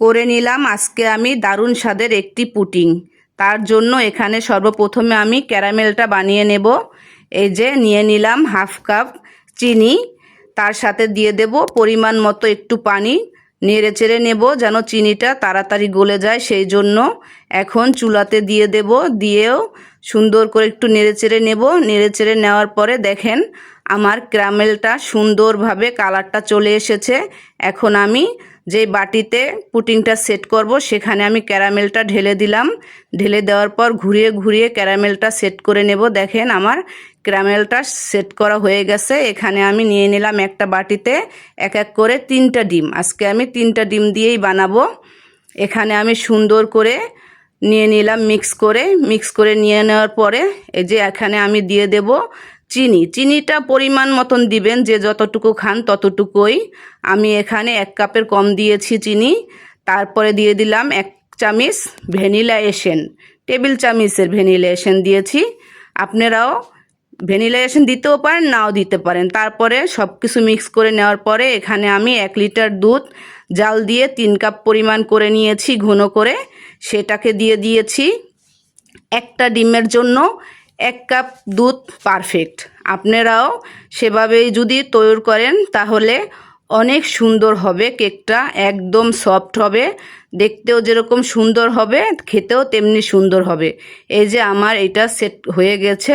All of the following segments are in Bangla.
করে নিলাম, আজকে আমি দারুণ স্বাদের একটি পুটিং তার জন্য এখানে সর্বপ্রথমে আমি ক্যারামেলটা বানিয়ে নেব। এই যে নিয়ে নিলাম হাফ কাপ চিনি। তার সাথে দিয়ে দেব পরিমাণ মতো একটু পানি। নেড়ে চেড়ে নেব যেন চিনিটা তাড়াতাড়ি গলে যায়, সেই জন্য এখন চুলাতে দিয়ে দেব। দিয়েও সুন্দর করে একটু নেড়ে চেড়ে নেব। নেড়ে চেড়ে নেওয়ার পরে দেখেন আমার ক্যারামেলটা সুন্দরভাবে কালারটা চলে এসেছে। এখন আমি যে বাটিতে পুটিংটা সেট করব, সেখানে আমি ক্যারামেলটা ঢেলে দিলাম। ঢেলে দেওয়ার পর ঘুরিয়ে ঘুরিয়ে ক্যারামেলটা সেট করে নেব। দেখেন আমার ক্যারামেলটা সেট করা হয়ে গেছে। এখানে আমি নিয়ে নিলাম একটা বাটিতে এক এক করে তিনটা ডিম। আজকে আমি তিনটা ডিম দিয়েই বানাবো। এখানে আমি সুন্দর করে নিয়ে নিলাম মিক্স করে। মিক্স করে নিয়ে নেওয়ার পরে এই যে এখানে আমি দিয়ে দেব চিনি। চিনিটা পরিমাণ মতন দিবেন যে যতটুকু খান ততটুকুই। আমি এখানে এক কাপের কম দিয়েছি চিনি। তারপরে দিয়ে দিলাম এক চামিচ ভ্যানিলা এসেন। টেবিল চামিচের ভ্যানিলা এসেন দিয়েছি। আপনারাও ভ্যানিলা এসেন দিতেও পারেন, নাও দিতে পারেন। তারপরে সব কিছু মিক্স করে নেওয়ার পরে এখানে আমি এক লিটার দুধ জাল দিয়ে তিন কাপ পরিমাণ করে নিয়েছি ঘন করে। সেটাকে দিয়ে দিয়েছি। একটা ডিমের জন্য এক কাপ দুধ পারফেক্ট আপনারাও সেভাবেই যদি তৈরি করেন, তাহলে অনেক সুন্দর হবে কেকটা, একদম সফট হবে। দেখতেও যেরকম সুন্দর হবে, খেতেও তেমনি সুন্দর হবে। এই যে আমার এটা সেট হয়ে গেছে।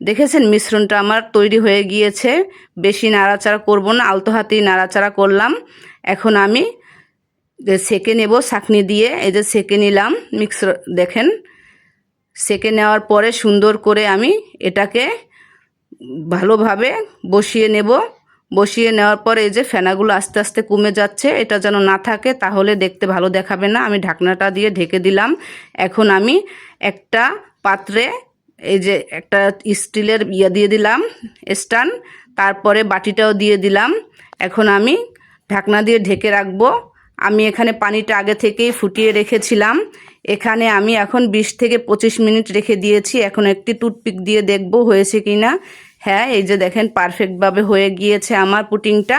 দেখেছেন মিশ্রণটা আমার তৈরি হয়ে গিয়েছে। বেশি নাড়াচাড়া করব না, আলতো হাতেই নাড়াচাড়া করলাম। এখন আমি সেকে নেব ছাঁকনি দিয়ে, এই যে সেকে নিলাম। মিক্সার দেখেন সেকে নেওয়ার পরে সুন্দর করে আমি এটাকে ভালোভাবে বসিয়ে নেব। বসিয়ে নেওয়ার পরে এই যে ফেনাগুলো আস্তে আস্তে কমে যাচ্ছে, এটা যেন না থাকে তাহলে দেখতে ভালো দেখাবে না। আমি ঢাকনাটা দিয়ে ঢেকে দিলাম। এখন আমি একটা পাত্রে এই যে একটা স্টিলের ইয়ে দিয়ে দিলাম, স্টান। তারপরে বাটিটাও দিয়ে দিলাম। এখন আমি ঢাকনা দিয়ে ঢেকে রাখব। আমি এখানে পানিটা আগে থেকেই ফুটিয়ে রেখেছিলাম। এখানে আমি এখন বিশ থেকে পঁচিশ মিনিট রেখে দিয়েছি। এখন একটি টুথপিক দিয়ে দেখব হয়েছে কি না হ্যাঁ এই যে দেখেন, পারফেক্টভাবে হয়ে গিয়েছে আমার পুটিংটা।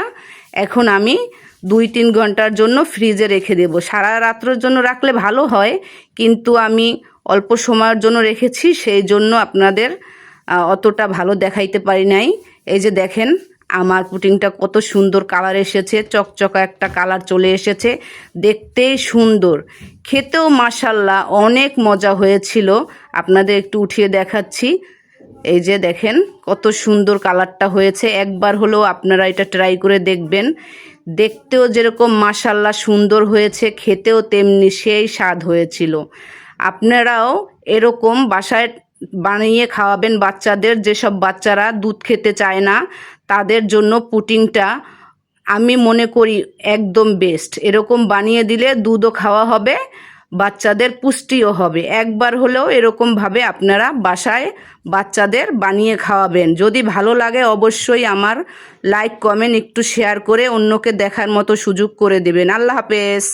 এখন আমি দুই তিন ঘণ্টার জন্য ফ্রিজে রেখে দেব। সারা রাত্রের জন্য রাখলে ভালো হয়, কিন্তু আমি অল্প সময়ের জন্য রেখেছি, সেই জন্য আপনাদের অতটা ভালো দেখাইতে পারি নাই। এই যে দেখেন আমার পুটিংটা কত সুন্দর কালার এসেছে, চকচকা একটা কালার চলে এসেছে দেখতেই সুন্দর। খেতেও মাসাল্লাহ অনেক মজা হয়েছিল। আপনাদের একটু উঠিয়ে দেখাচ্ছি। এই যে দেখেন কত সুন্দর কালারটা হয়েছে। একবার হলেও আপনারা এটা ট্রাই করে দেখবেন। দেখতেও যেরকম মাসাল্লাহ সুন্দর হয়েছে, খেতেও তেমনি সেই স্বাদ হয়েছিল। আপনারাও এরকম বাসায় বানিয়ে খাওয়াবেন বাচ্চাদের। যেসব বাচ্চারা দুধ খেতে চায় না, তাদের জন্য পুটিংটা আমি মনে করি একদম বেস্ট এরকম বানিয়ে দিলে দুধও খাওয়া হবে, বাচ্চাদের পুষ্টিও হবে। একবার হলেও এরকমভাবে আপনারা বাসায় বাচ্চাদের বানিয়ে খাওয়াবেন। যদি ভালো লাগে অবশ্যই আমার লাইক কমেন্ট একটু শেয়ার করে অন্যকে দেখার মতো সুযোগ করে দেবেন। আল্লাহ হাফেজ।